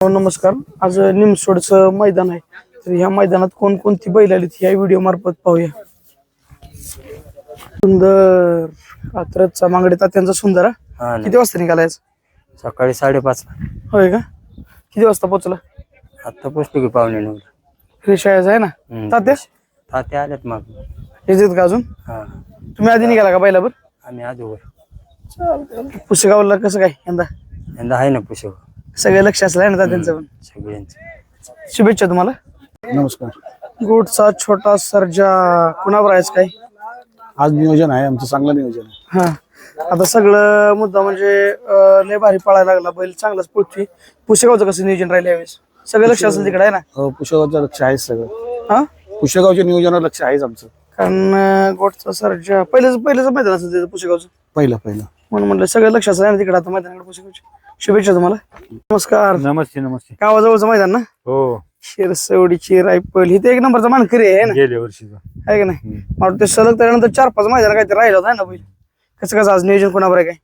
नमस्कार. आज निमसोडचं मैदान आहे. तर ह्या मैदानात कोणकोणती बैल आलीत ह्या व्हिडिओ मार्फत पाहूया. सुंदर. कात्रजचा मांगडे तात्यांचा सुंदर हा? हा ना. किती वाजता निघालायच सकाळी साडेपाच. होय का? किती वाजता पोहोचला? आता पोचलो की पाहुणे नऊ रिक्षायाचं आहे ना? हम्म. तात्या? तात्या आल्यात मग. येतात का अजून? हा. तुम्ही आधी निघाला का बैलावर? आम्ही आजोबर पुसेगावला कसं काय यंदा? यंदा आहे ना पुशव सगळे लक्ष असलं आहे ना तात्यांचं पण? सगळ्यांचं. शुभेच्छा तुम्हाला. नमस्कार. गोडचा छोटा सर्जा कुणावर आहेस काय? आज नियोजन आहे आमचं चांगलं नियोजन आहे. हा. आता सगळं मुद्दा म्हणजे अं, लय भारी पळायला लागला बैल चांगलाच पळतोय. पुसेगावचं कसं नियोजन राहिलं यावेळेस? सगळं लक्ष असेल तिकडे आहे ना? अं, पुष्यगावचं लक्ष आहे सगळं. हा? पुष्यगावच्या नियोजनावर लक्ष आहेच आमचं. कारण अं, गोडचा सर्जा पहिलेच पहिलेच मैदान असेल त्याचं पुसेगावचं पहिलं पहिलं. म्हणून म्हटलं सगळं लक्ष असेल आहे ना तिकडे आता मैदानाकडे पुसेगावचे शुभेच्छा तुम्हाला. नमस्कार. नमस्ते नमस्ते. गावाजवळचं मैदान ना? हो. शिरसवडीची रायफल ही ते एक नंबरचा मानकरी आहे ना? गेल्या वर्षीचा. आहे का नाही? मला सलग त्यानंतर चार पाच मैदान काहीतरी राहिलं होतं ना बैल? कसं कसं आज नियोजन कोणावर आहे काय?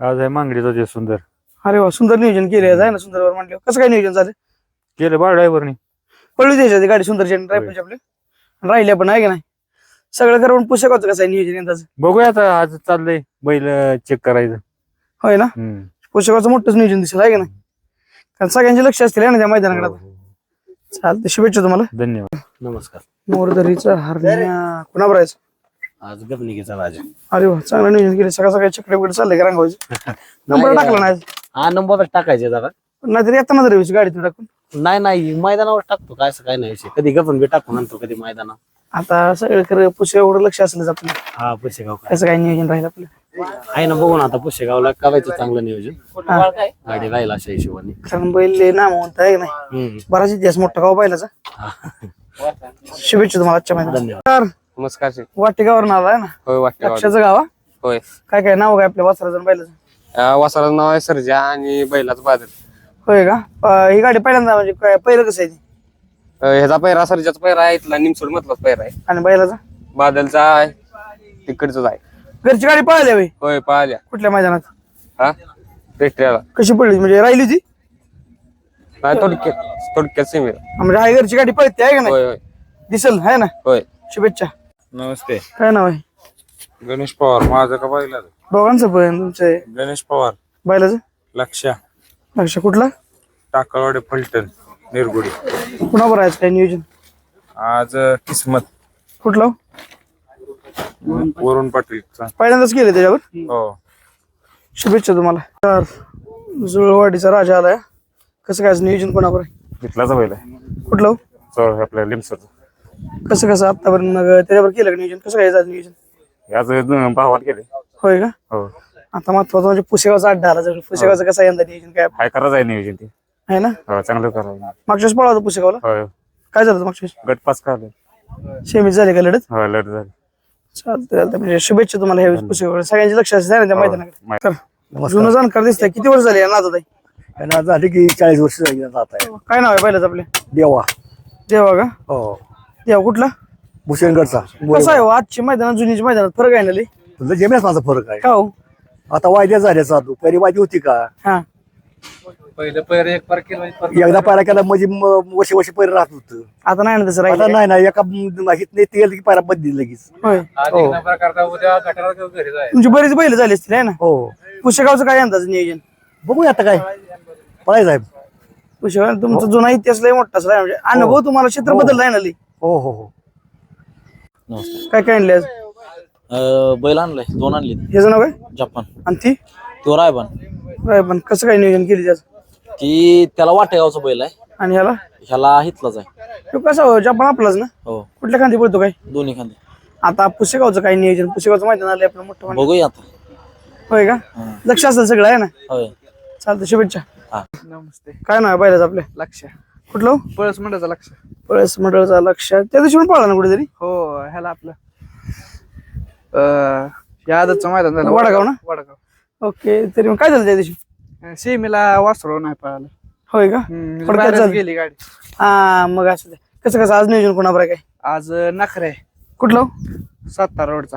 आज आहे मांगडीचा ते सुंदर. अरे वा सुंदर नियोजन केले आहे ना सुंदरवर म्हटलं कसं काय नियोजन झालं? केलं बा ड्रायव्हरनी. पळू द्यायची ती गाडी सुंदर ड्रायव्हरची आपली. राहिल्या पण आहे का नाही? सगळं करून पुस्तकाचं कसं आहे नियोजन यंदाचं? बघूया आता आज चाललंय बैल चेक करायचं. होय ना? हम्म. पुस्तकाचं मोठंच नियोजन दिसेल आहे का नाही? कारण सगळ्यांचे लक्ष असतील है ना त्या मैदानाकडे आता. चालतं शुभेच्छा तुम्हाला. धन्यवाद. नमस्कार. मोरदरीचा हरण्या. कुणावर आहे आज गपनिकेचा राजा. अरे वा चांगलं नियोजन केलं. सकाळ सकाळी चकडे बिकडे चाललंय का रांगवायचं नंबर टाकला नाही हा नंबरच टाकायचे जरा. नाहीतर येताना तरी गाडीतून टाकून. नाही नाही मैदानावर टाकतो काय असं काय नाही विषय. कधी गपन बी टाकून आणतो कधी मैदाना आता सगळं खरं पुसे एवढं लक्ष असलंच आपलं हा पुशेगाव काय कसं काय नियोजन राहील आपलं. आहे ना बघू ना आता पुशेगावला करायचं चांगलं नियोजन. गाडी राहील अशा हिशोबाने. कारण बैल लय नामवंत आहे का नाही हम्म. बराच इतिहास मोठा गाव पाहिलाचा. शुभेच्छा तुम्हाला आजच्या महिन्यात धन्यवाद. नमस्कार सर. वाटिकावर नाव आहे ना? होय वाटतं लक्षाचं गाव हा? होय. काय काय नाव काय आपल्या वासराचं बैलाचं? अं, वासराचं नाव आहे सर्जा आणि बैलाचं बादल. होय का? अं, ही गाडी पहिल्यांदा म्हणजे काय पहिलं कसं आहे ती? अं, ह्याचा पैरा सर्जाचा पैरा आहे इथला निमसोड मधलाच पैरा आहे. आणि बैलाचा? बादलचा आहे तिकडचाच आहे. घरची गाडी पळाली होय? होय पाहिल्या कुठल्या मैदानात? हा? पेट्र्याला कशी पडली म्हणजे राहिली ती नाही थोडक्यात थोडक्यात म्हणजे हाय घरची गाडी पळते आहे का नाही? होय होय. दिसल आहे ना? होय. शुभेच्छा. नमस्ते. काय नाव आहे? गणेश पवार माझं का पाहिलं दोघांचं पण तुमचं आहे. गणेश पवार. बैलाचं? लक्ष लक्ष कुठला? टाकळवाडी फलटण निरगुडी. कुणावर आहे काय नियोजन? आज अं, किस्मत. कुठलं? वरुण पाटीलचा. पहिल्यांदाच गेले त्याच्यावर? हो. शुभेच्छा तुम्हाला. तर जुळवाडीचा राजा आलाय. कसं काय नियोजन कोणावर आहे? तिथलाच बैल आहे कुठलं हो? चल, आपल्या लिमसर कसं कसं आतापर्यंत मग त्याच्यावर केलं का नियोजन? कसं काय आज नियोजन? अं, भावात गेले होय का? हो. आता महत्वाचं म्हणजे पुसेगावचा अड्डा आला. जर पुसेगावचं कसं आहे यंदा नियोजन काय? हाय करायचं आहे नियोजन ते. आहे ना? हो चांगलं करायचं मागच्या वेळेस पळा होता पुसेगावला? होय. काय झालं होतं मागच्या गट पास काढले वेळेस सेमीत झाले का लढत? हो लढ झाली. चालतं म्हणजे शुभेच्छा तुम्हाला ह्यावेळेस सगळ्यांचे लक्ष असते ना त्या मैदानाकडे. माहिती. तर जुनं जाणकार दिसतंय. किती वर्ष झाले यांना आता त्यांना झाले की चाळीस वर्ष झाली जात आहे काय नाव आहे पहिल्याच आपले? देवा. देवा का? हो. देवा कुठला? भूषणगडचा कसं आहे हो? आजची मैदानात जुनीची मैदानात फरक आहे ना लई? तुझं जेमेच माझा फरक आहे. का हो? आता वायद्या झाल्या चालू. पहिली वायदी होती का? हा. एकदा पायरा केला म्हणजे म- वर्ष वर्ष पहिलं राहत होतं आता नाही ना तसं आता राहिलं नाही ना एका माहीत नाही तेल की पायरा बदली लगेच. होय. हो. तुमची बरीच बैल झाली असतील आहे ना? हो. पुसेगावचं काय अंदाज नियोजन? बघूया आता काय. पळायचं आहे. पुसेगाव तुमचा जुना इतिहास लय मोठा आहे म्हणजे अनुभव तुम्हाला क्षेत्र बदललाय ना लई हो हो हो. काय काय आणले आज? अं, बैल आणलाय दोन आणले ह्याचं नाव काय? जपान आणि ती? तो रायबन. पण कसं काय नियोजन केली त्याचं? ती त्याला वाटेगावचा बैल आहे. आणि ह्याला? ह्याला हितलाच आहे. तो कसा हो? जपान आपलाच ना? हो. कुठल्या खांदी पडतो काय? दोन्ही खांदे. आता पुसेगावचं काय नियोजन? पुसेगावचं मैदान आलं आपलं मोठं मैदान. बघूया आता. होय का? लक्ष असेल सगळं आहे ना? होय. चालतं शुभेच्छा. नमस्ते. काय नाव आहे बैलाचं आपल्या लक्ष. कुठलं हो? पळस मंडळाचा लक्ष. पळस मंडळचा लक्ष. त्या दिवशी पण पळाला ना कुठेतरी? हो ह्याला आपलं. अं, या आदतचं मैदान झालं. वडगाव ना? वडगाव. ओके तरी मग काय झालं त्या दिवशी? सेमीला वासरो नाही पळालं. होय का? हम्म, थोडक्यात बाहेरच झालं. गेली गाडी. हा मग असं ते. कसं कसं आज नियोजन कोणावर आहे काय? आज नखरे. कुठलं हो? सातारा रोडचा.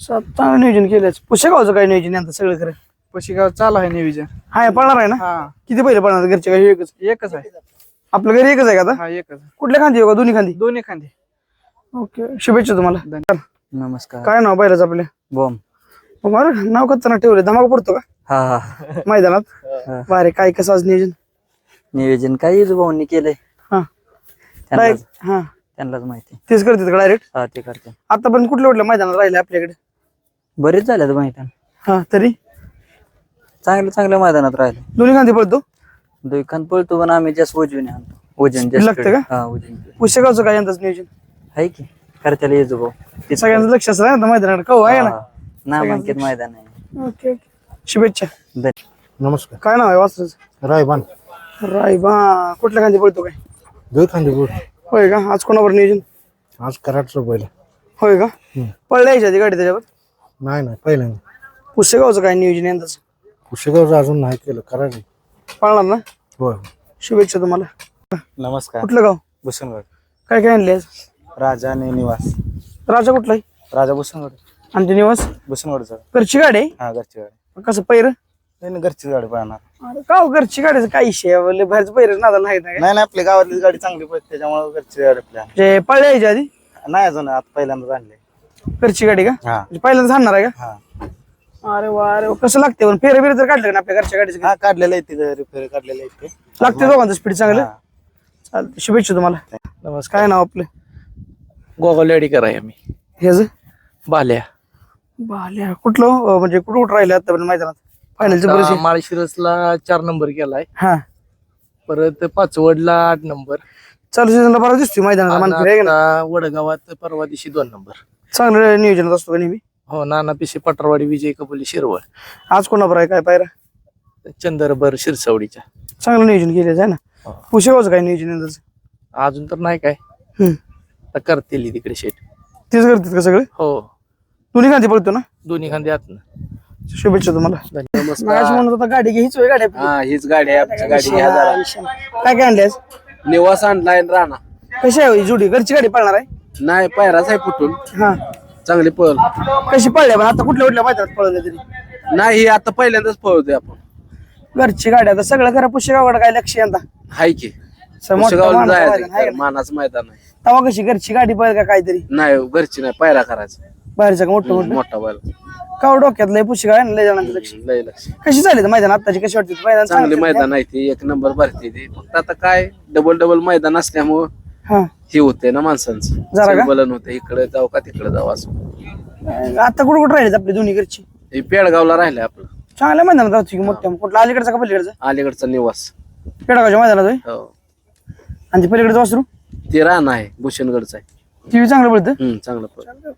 चांगलं नियोजन केलं पुसेगावचं काय नियोजन यांचं सगळं खरं? पुशेगाव चालू आहे नियोजन. हाय पळणार आहे ना? हा. किती पहिले पळणार घरचे काही एकच? एकच आहे. आपलं घरी एकच आहे का आता? हा एकच कुठल्या खांदी आहे का दोन्ही खांदी. दोन्ही खांदे. ओके. शुभेच्छा तुम्हाला. नमस्कार. काय नाव बैलाच आपल्या बॉम्ब. बरं नाव कसं ना ठेवलं धमाका पडतो का? हा हा. मैदानात? बारे काय कसं आज नियोजन? नियोजन काय भाऊंनी केलंय. हा. त्यांनाच Direct- हा. त्यांनाच माहिती. तेच करतात का डायरेक्ट हा ते करते आतापर्यंत कुठल्या कुठल्या मैदानात राहिले आपल्याकडे? बरेच झाले माहिती हा तरी? चांगल्या चांगल्या मैदानात राहिले. दोन्ही खांदी पळतो? दुखान पळतो पण आम्ही जास्त वजन आणतो. वजन जास्त लागतं का? हा वजन पुस्तकाचं काय यंदाच नियोजन? आहे की करत्याला येतो भाऊ. तेच सगळ्यांचं लक्ष असतं ना मैदानाकडे. कौ आहे ना? हा. नामांकित मैदान आहे ओके ओके. शुभेच्छा. धन्यवाद. नमस्कार. काय नाव आहे वासराचं? रायबान. रायबा कुठल्या खांदी पळतो काय? दोन खांदे बोट होय का? आज कोणावर नियोजन? आज कराडचं बैल होय का? पळल्या यायच्या आधी गाडी त्याच्यावर? नाही नाही पहिल्यांदा. पुस्तकाचं काय नियोजन यंदाच? पुशेगावचं अजून नाही केलं कराड. पळणार ना? होय. शुभेच्छा तुम्हाला. नमस्कार. कुठलं गाव? भूषणगड काय काय आणले आज? राजा आणि निवास. राजा कुठला आहे? राजा भूषणगड आणि ते निवास भूषणगडचा घरची गाडी? आहे हा घरची गाडी. कसं पैर? नाही घरचीच गाडी पाहणार. अरे का हो, घरची गाडीचं काय इशे आहे? बाहेरचं पैर नादाला नाही ना नाही नाही आपल्या गावातली गाडी चांगली पडते त्याच्यामुळे घरची गाडी आपल्या जे पळल्या यायच्या आधी? नाही अजून आता पहिल्यांदाच आणले. घरची गाडी का? हा. म्हणजे पहिल्यांदा आणणार आहे हा. का अरे वा अरे वा. कसं लागते पण फेरे बिरे तर काढलं का आपल्या घरच्या गाडीचं? हा काढलेलं आहे ते रिपेअर काढलेलं आहे ते. लागते दोघांचं स्पीड चांगलं? हा. चालतं शुभेच्छा तुम्हाला. नमस्कार काय नाव आपलं? गोगावलेडीकर आहे आम्ही. हेच बाल्या. बाल्या कुठलं अं, म्हणजे कुठं कुठं राहिले आतापर्यंत मैदानात? फायनलचे बरेचसे. माळशिरसला चार नंबर केलाय हा. परत पाचवडला आठ नंबर चालू सीझनला बरा दिसतोय मैदानाचा मानकरी आहे का नाही? आता वडगावात परवा दिवशी दोन नंबर चांगलं नियोजन असतो का नेहमी? हो नाना पिसे पटरवाडी विजय कपोली शिरवळ. आज कोणाबर आहे? काय पायरा? चंदरबर शिरसवडीच्या. चांगलं नियोजन केलं आहे ना? हो. पुशेगावचं काय नियोजन यंदाचं? अजून तर नाही काय. हम्म. आता करतील तिकडे शेट. तेच करतात का सगळे? हो. दोन्ही खांदी पडतो ना? दोन्ही खांदे आतनं शुभेच्छा तुम्हाला. मगाशी म्हणत होता गाडी घे हीच होय गाडी आपली. हा हीच गाडी आहे आमची गाडी जरा. काय काय आणले आज? निवास आणलाय आणि राणा. कशी आहे हो ही जोडी? घरची गाडी पळणार आहे? नाही पायराच आहे फुटून. हा. चांगली पळ कशी पळल्या पण? आता कुठल्या कुठल्या मैदानात पळवल्या तरी? नाही ही आता पहिल्यांदाच पळवतोय आपण. घरची गाडी आता सगळं खरं पुशेगावकडे काय लक्ष यंदा हाय की. स- मोठं पुस्तकावरून मानाचं मैदान आहे जायचं का? मानाचं मैदान आहे. तेव्हा कशी घरची गाडी पळ का काहीतरी? नाही घरची नाही पायरा करायचा. बाहेरचं का मोठं मोठं मोठा बैल. का हो डोक्यात लय पुशी गाडी लय जणांचं लक्ष? लय लक्ष. कशी ते मैदान? आताची कशी वाटते मैदान? चांगले चांगलं मैदान आहे ते एक नंबर भरते ते. फक्त आता काय डबल डबल मैदान असल्यामुळं हा. हे होते ना माणसांचं. जरा का? बलन होते इकडे जाऊ का तिकडे जाऊ असं. आता कुठं कुठं राहिले आपली दोन्ही घरची? हे पेडगावला राहिलंय आपलं. चांगल्या मैदानात राहतो की मोठ्या. कुठला? अलीकडचा का पलीकडचा? अलीकडचा निवास. पेडागावच्या मैदानात होय? हो. आणि ते पलीकडचं वासरू? ते रान आहे भूषणगडचं आहे. बी चांगलं पडतं हम्म चांगलं पळ